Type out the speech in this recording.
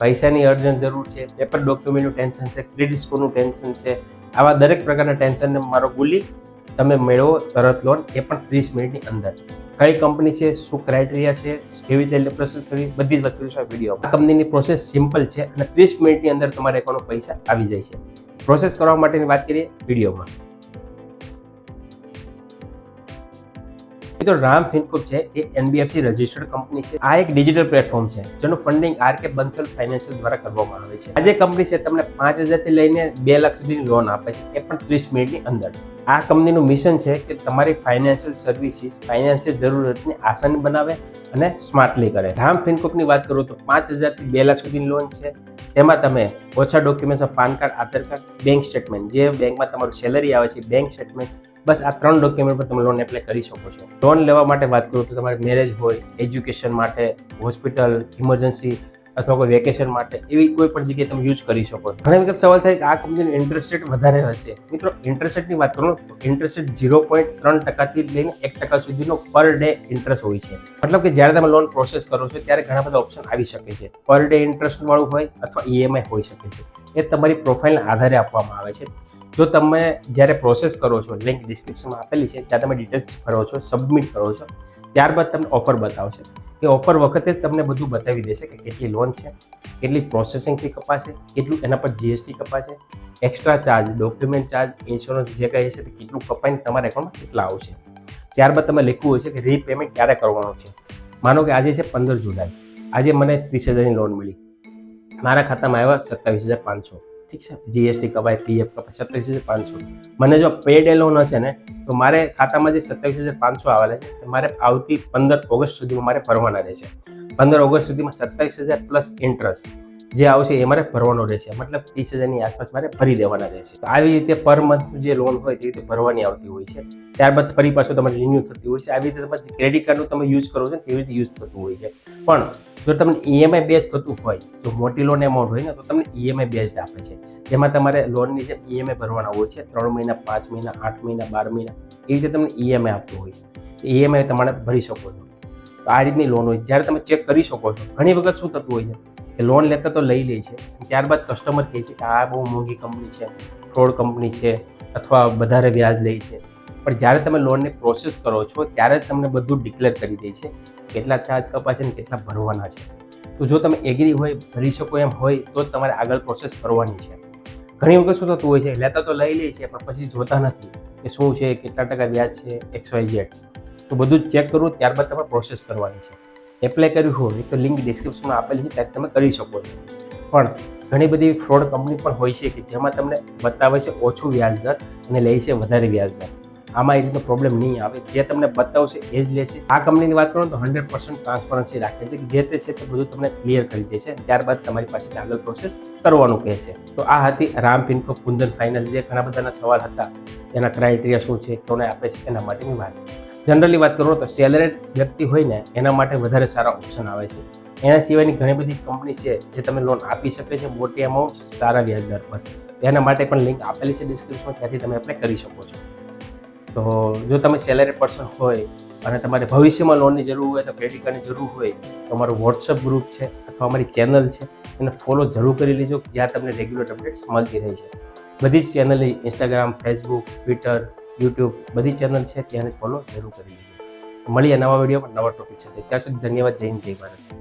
પૈસાની અર્જન્ટ જરૂર છે પેપર ડોક્યુમેન્ટનું ટેન્શન છે ક્રેડિટ સ્કોરનું ટેન્શન છે, આવા દરેક પ્રકારના ટેન્શનને મારો ભૂલી તમે મેળવો તરત લોન એ પણ ત્રીસ મિનિટની અંદર. કઈ કંપની છે, શું ક્રાઇટેરિયા છે, કેવી રીતે પ્રોસેસ કરવી, બધી જ વસ્તુ કરીશું વીડિયો આ કંપનીની પ્રોસેસ સિમ્પલ છે અને ત્રીસ મિનિટની અંદર તમારા એકાઉન્ટમાં પૈસા આવી જાય છે. પ્રોસેસ કરવા માટેની વાત કરીએ વિડીયોમાં મિત્રો, રામ ફિનકોપ છે, એ એનબીએફસી રજિસ્ટર્ડ કંપની છે. આ એક ડિજિટલ પ્લેટફોર્મ છે, જેનું funding R K Bansal financial દ્વારા કરવામાં આવે છે. આ જે કંપની છે, તમને પાંચ હજારથી લઈને બે લાખ સુધીની લોન આપે છે, એ પણ ત્રીસ મિનિટની અંદર. આ કંપનીનું મિશન છે કે તમારી ફાઇનાન્શિયલ સર્વિસીસ ફાઇનાન્શિયલ જરૂરિયાતને આસાન બનાવે અને સ્માર્ટલી કરે. રામ ફિનકોપની વાત કરું તો પાંચ હજારથી બે લાખ સુધીની લોન છે. તેમાં તમે ઓછા ડોક્યુમેન્ટ્સમાં PAN card, Aadhaar card bank statement જે બેંકમાં તમારું સેલરી આવે છે બેંક સ્ટેટમેન્ટ બસ આ ત્રણ ડોક્યુમેન્ટ પર તમે લોન એપ્લાય કરી શકો છો. લોન લેવા માટે વાત કરું તો તમારે મેરેજ હોય એજ્યુકેશન માટે હોસ્પિટલ ઇમરજન્સી અથવા કોઈ વેકેશન માટે એવી કોઈ પણ જગ્યાએ તમે યુઝ કરી શકો ઘણી વખત સવાલ થાય કે આ કંપનીનો ઇન્ટરેસ્ટ રેટ વધારે હશે. મિત્રો ઇન્ટરેસ્ટ રેટની વાત કરું તો ઇન્ટરેસ્ટ રેટ ઝીરો પોઈન્ટ ત્રણ ટકાથી લઈને એક ટકા સુધીનો પર ડે ઇન્ટરેસ્ટ હોય છે. મતલબ કે જ્યારે તમે લોન પ્રોસેસ કરો છો ત્યારે ઘણા બધા ઓપ્શન આવી શકે છે. પર ડે ઇન્ટરેસ્ટ વાળું હોય અથવા ઈએમઆઈ હોઈ શકે છે. એ તમારી પ્રોફાઇલના આધારે આપવામાં આવે છે. જો તમે જ્યારે પ્રોસેસ કરો છો લિંક ડિસ્ક્રિપ્શનમાં આપેલી છે, ત્યાં તમે ડિટેલ્સ ભરો છો સબમિટ કરો છો, ત્યારબાદ તમને ઓફર બતાવશે. એ ઓફર વખતે જ તમને બધું બતાવી દેશે કે કેટલી લોન છે, કેટલી પ્રોસેસિંગ ફી કપાશે, કેટલું એના પર GST કપાશે extra charge document charge insurance જે કહે છે તે કેટલું કપાઈને તમારા એકાઉન્ટમાં કેટલા આવશે. ત્યારબાદ તમે લખવું હોય છે કે રીપેમેન્ટ ક્યારે કરવાનું છે. માનો કે આજે છે પંદર જુલાઈ. આજે મને ત્રીસ હજારની લોન મળી. મારા ખાતામાં આવ્યા સત્તાવીસ હજાર પાંચસો. ઠીક છે? જીએસટી કપાય પીએફ કપાય સત્તાવીસ હજાર પાંચસો. મને જો પેડ એ લોન હશે ને, તો મારે ખાતામાં જે સત્તાવીસ હજાર પાંચસો આવેલા છે મારે આવતી પંદર ઓગસ્ટ સુધીમાં મારે ભરવાના રહેશે. પંદર ઓગસ્ટ સુધીમાં સત્તાવીસ હજાર પ્લસ ઇન્ટરેસ્ટ જે આવશે એ મારે ભરવાનો રહેશે. મતલબ ત્રીસ હજારની આસપાસ મારે ભરી દેવાના રહેશે. તો આવી રીતે પર મંથ જે લોન હોય તે રીતે ભરવાની આવતી હોય છે. ત્યારબાદ ફરી પાછું તમારે રિન્યૂ થતી હોય છે. આવી રીતે તમારે ક્રેડિટ કાર્ડનું તમે યુઝ કરો છો તેવી રીતે યુઝ થતું હોય છે. પણ જો તમને ઈએમઆઈ બેઝ થતું હોય, જો મોટી લોન એમાઉન્ટ હોય ને, તો તમને ઈએમઆઈ બેઝડ આપે છે. જેમાં તમારે લોનની જેમ ઈએમઆઈ ભરવાના હોય છે, ત્રણ મહિના, પાંચ મહિના, આઠ મહિના, બાર મહિના, એ રીતે તમને ઈએમઆઈ આપતું હોય ઈએમઆઈ તમારે ભરી શકો છો. તો આ રીતની લોન હોય જ્યારે તમે ચેક કરી શકો છો, ઘણી વખત શું થતું હોય છે કે લોન લેતા તો લઈ લે છે, ત્યારબાદ કસ્ટમર કહે છે કે આ બહુ મોંઘી કંપની છે ફ્રોડ કંપની છે, અથવા વધારે વ્યાજ લે છે. પણ જ્યારે તમે લોનની પ્રોસેસ કરો છો, ત્યારે જ તમને બધું ડિક્લેર કરી દે છે કેટલા ચાર્જ કપાશે ને કેટલા ભરવાના છે. તો જો તમે એગ્રી હોય, ભરી શકો એમ હોય, તો જ તમારે આગળ પ્રોસેસ કરવાની છે. ઘણી વખત શું થતું હોય છે, લેતા તો લઈ લે છે, પણ પછી જોતા નથી કે શું છે, કેટલા ટકા વ્યાજ છે, એક્સ વાય ઝેડ. તો બધું ચેક કરવું ત્યારબાદ તમારે પ્રોસેસ કરવાની છે. એપ્લાય કર્યું હોય, તો લિંક ડિસ્ક્રિપ્શનમાં આપેલી છે ત્યારે તમે કરી શકો છો. પણ ઘણી બધી ફ્રોડ કંપની પણ હોય છે કે જેમાં તમને બતાવે છે ઓછું વ્યાજ દર અને લે છે વધારે વ્યાજ દર આમાં એ રીતનો પ્રોબ્લેમ નહીં આવે. જે તમને બતાવશે એ જ લેશે. આ કંપનીની વાત કરો તો હંડ્રેડ પર્સન્ટ ટ્રાન્સપરન્સી રાખે છે કે જે તે છે તે બધું તમને ક્લિયર કરી દે છે. ત્યારબાદ તમારી પાસે આગળ પ્રોસેસ કરવાનું કહે છે તો આ હતી રામ પિન્કો કુંદન ફાઇનાન્સ જે ઘણા બધાના સવાલ હતા. એના ક્રાઇટેરિયા શું છે? કોને આપે છે? એના માટેની વાત. જનરલી વાત કરો તો સેલરેડ વ્યક્તિ હોય ને, એના માટે વધારે સારા ઓપ્શન આવે છે. એના સિવાયની ઘણી બધી કંપની છે જે તમે લોન આપી શકે છે મોટી અમાઉન્ટ સારા વ્યાજ દર પર. એના માટે પણ લિંક આપેલી છે ડિસ્ક્રિપ્શનમાં ત્યાંથી તમે એપ્લાય કરી શકો છો. તો જો તમે સેલેરી પર્સન હોય અને તમારે ભવિષ્યમાં લોનની જરૂર હોય તો ક્રેડિટ કાર્ડની જરૂર હોય, તો અમારું વોટ્સઅપ ગ્રુપ છે અથવા અમારી ચેનલ છે, એને ફોલો જરૂર કરી લેજો, જ્યાં તમને રેગ્યુલર અપડેટ્સ મળતી રહે છે. બધી જ channel Instagram Facebook Twitter YouTube બધી ચેનલ છે ત્યાંને ફોલો જરૂર કરી લેજો. મળીએ નવા વિડીયોમાં નવા ટોપિક સાથે. ત્યાં સુધી ધન્યવાદ. જય હિન્દ, જય ભારત.